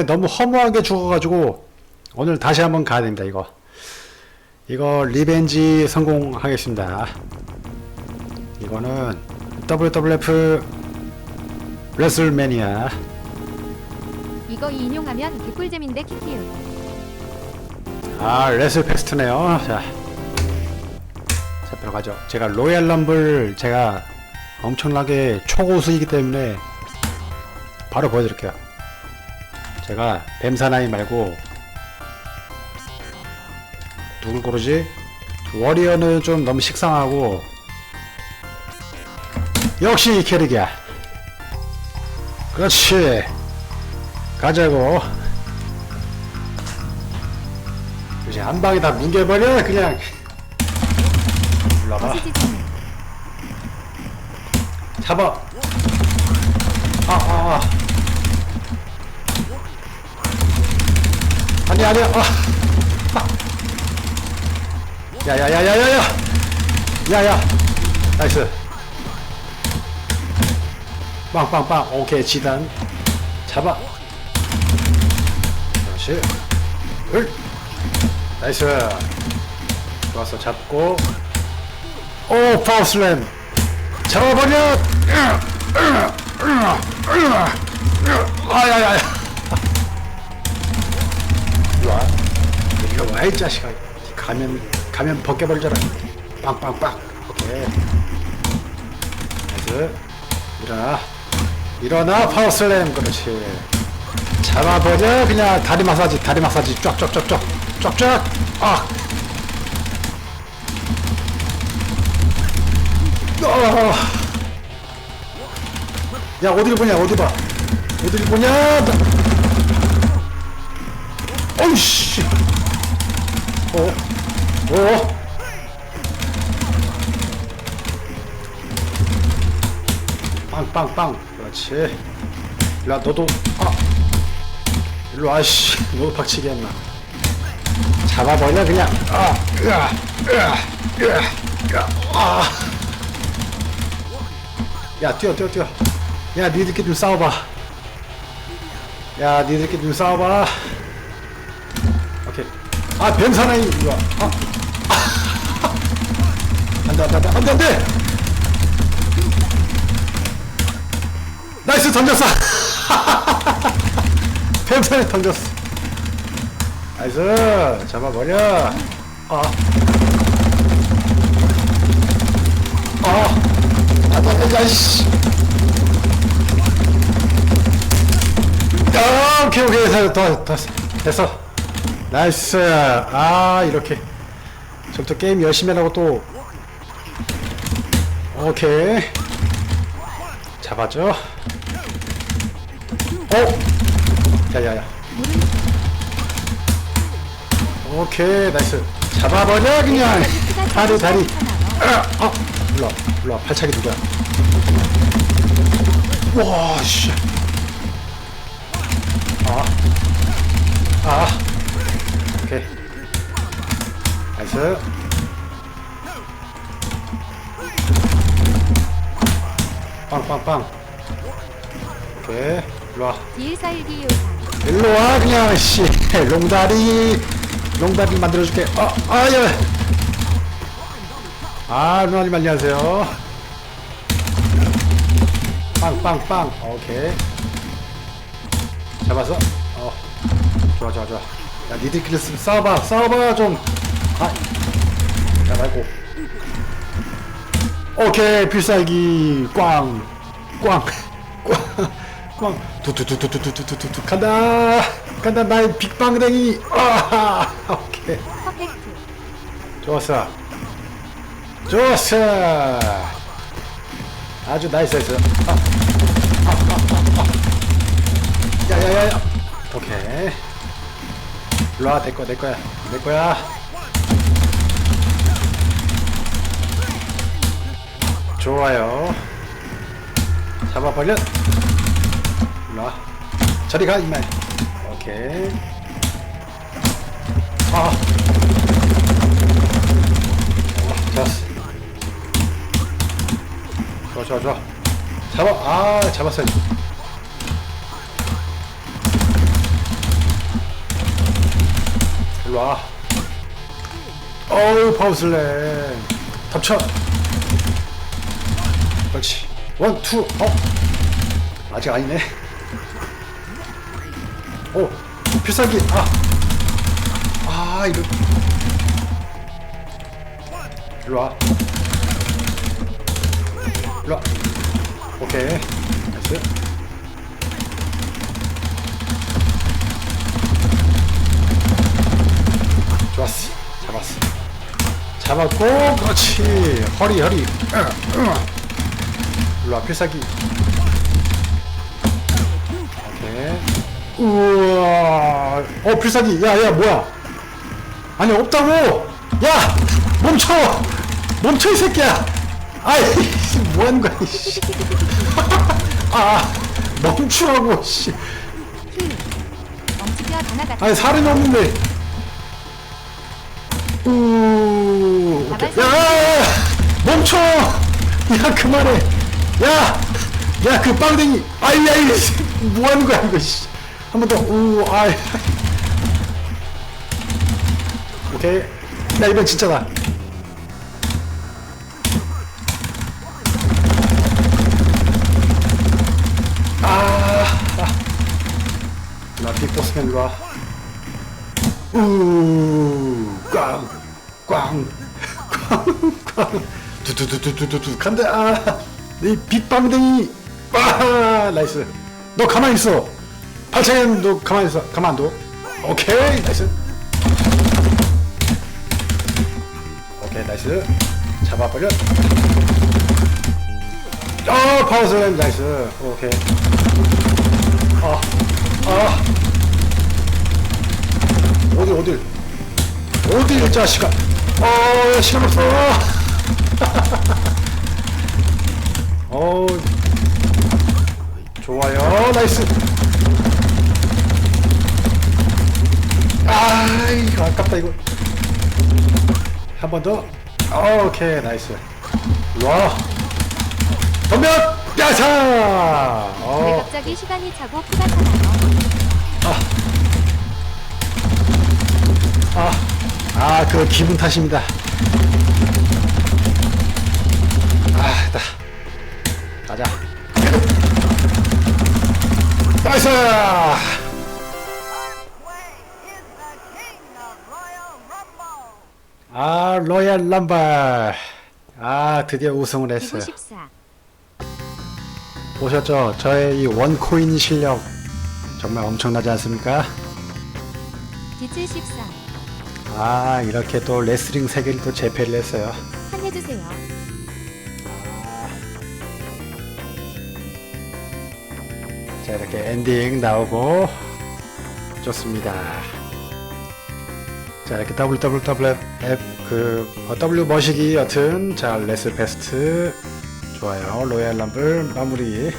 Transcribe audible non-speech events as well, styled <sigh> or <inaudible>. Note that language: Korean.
너무 허무하게 죽어가지고 오늘 다시 한번 가야 됩니다 이거. 이거 리벤지 성공하겠습니다. 이거는 WWF 레슬매니아. 이거 인용하면 개꿀잼인데 키키우. 아 레슬 페스트네요. 자, 자 들어가죠. 제가 로얄 럼블 제가 엄청나게 초고수이기 때문에 바로 보여드릴게요 제가 뱀사나이 말고 누굴 고르지? 워리어는 좀 너무 식상하고 역시 이 캐릭이야 그렇지 가자고 이제 한 방에 다 뭉개버려 그냥 올라가. 잡아 아아 아. 아니 아니야. 아. 아. 야야야야야야. 야야. 나이스. 빵빵빵. 오케이 지단. 잡아. 그렇지. 을. 나이스. 좋았어 잡고. 오 파워슬램. 잡아버려. 아야야야 일로와. 일로와 이 자식아. 가면 가면 벗겨버리잖아. 빵빵빵 오케이. 나이스 일어나. 일어나 파워슬램. 그렇지. 잡아버려 그냥 다리 마사지 다리 마사지. 쫙쫙쫙쫙. 쫙쫙. 아 어. 야 어디를 보냐? 어디 봐? 어디를 보냐? 나- 어이씨. 어? 어? 빵빵빵. 그렇지. 일로와 너도. 아. 일로와 씨. 너도 박치기 했나? 잡아버려 그냥. 아 으아 으아 으아 으아. 아. 야 뛰어 뛰어 뛰어. 야 니들끼리 좀 싸워봐. 야 니들끼리 좀 싸워봐 아 뱀사나이. 와 아. <laughs> 안 돼 안 돼 안 돼 안 돼 안 돼. 나이스 던졌어. <laughs> 뱀사나이 던졌어. 나이스 잡아버려. 아. 아. 안돼 야씨. 아, 오케이 오케이. 됐어 됐어 됐어. 됐어 나이스. 아 이렇게. 저부터 게임 열심히 하라고 또. 오케이. 잡았죠? 어? 야야야. 오케이 나이스. 잡아버려 그냥. 다리 다리. 아, 아 일로와. 팔차기 누구야? 와씨. 아, 아, 나이스. 빵빵빵. 오케이. 일로와. 딜살기 요상. 일로와, 그냥, 씨. <laughs> 롱다리. 롱다리 만들어줄게. 아, 아, 예. 아, 누나님 안녕하세요. 빵빵빵. 오케이. 잡았어? 어. 좋아, 좋아, 좋아. 야, 니들끼리 쓰- 싸워봐, 싸워봐, 좀. 아. 야, 말고. 오케이, 필살기. 꽝. 꽝. <laughs> 꽝. 꽝. 두두두두두두두두두. 간다. 간다, 나의 빅방댕이. 아, 오케이. 좋았어. 좋았어. 아주 나이스 나이스. 아. 아, 아, 아, 아. 야야야야. 오케이. 일로와 내 거야 내 거야 내 거야. 좋아요. 잡아버려. 일로와. 저리 가 이만. 오케이. 아. 좋아, 좋아, 좋아. 잡아. 아, 잡았어야지. 일로와 어우 파워슬램 덮쳐 그렇지 원 투 어. 아직 아니네. 오 필살기. 아 아 이거. 일로 와. 일로 와. 오케이. 나이스. 좋았어. 잡았어. 잡았고 그렇지. 허리 허리 일로와 필살기. 오케이. 우와. 어 필살기. 야야 뭐야? 아니 없다고! 야 멈춰! 멈춰 이 새끼야! 아이 뭐하는 거야 이씨. <laughs> 아 멈추라고 씨. 아니 사람이 없는데. 우 오케이. 야, 야, 야 멈춰! 야 그만해 야 야 그 빵댕이 아이 아이 <laughs> 뭐 하는 거야 이거 한번 더 우 아이 오케이 야 이번 진짜다 나 빅보스맨 일로 와 우 꽝! 꽝! 꽝! 꽝! 두두두두두두 간다! 이 빅방댕이! 와! 나이스! 너 가만히 있어! 팔창현 너 가만히 있어! 가만 안 둬! 오케이! 나이스! 오케이 나이스! 잡아버려! 어 파워슬램 나이스! 오케이 아! 아! 어딜 어딜 어딜 이 자식아 어 시간 없어 어 <laughs> 좋아요 나이스. 아 이거 아깝다 이거. 한 번더. 오케이 나이스. 와. 덤벼! 야차 왜 어 갑자기 시간이 차고 피가 차나요? 아, 그 기분 탓입니다. 아, 나. 가자. 나이스! 아, 로얄 럼발. 아, 드디어 우승을 했어요. 14. 보셨죠? 저의 이 원코인 실력 정말 엄청나지 않습니까? 지칠 14. 아, 이렇게 또 레슬링 세계를 또 재패를 했어요. 한해주세요. 자 이렇게 엔딩 나오고. 좋습니다. 자 이렇게 WWF 그 어, W 머시기 여튼 자 레스 베스트. 좋아요. 로얄 럼블 마무리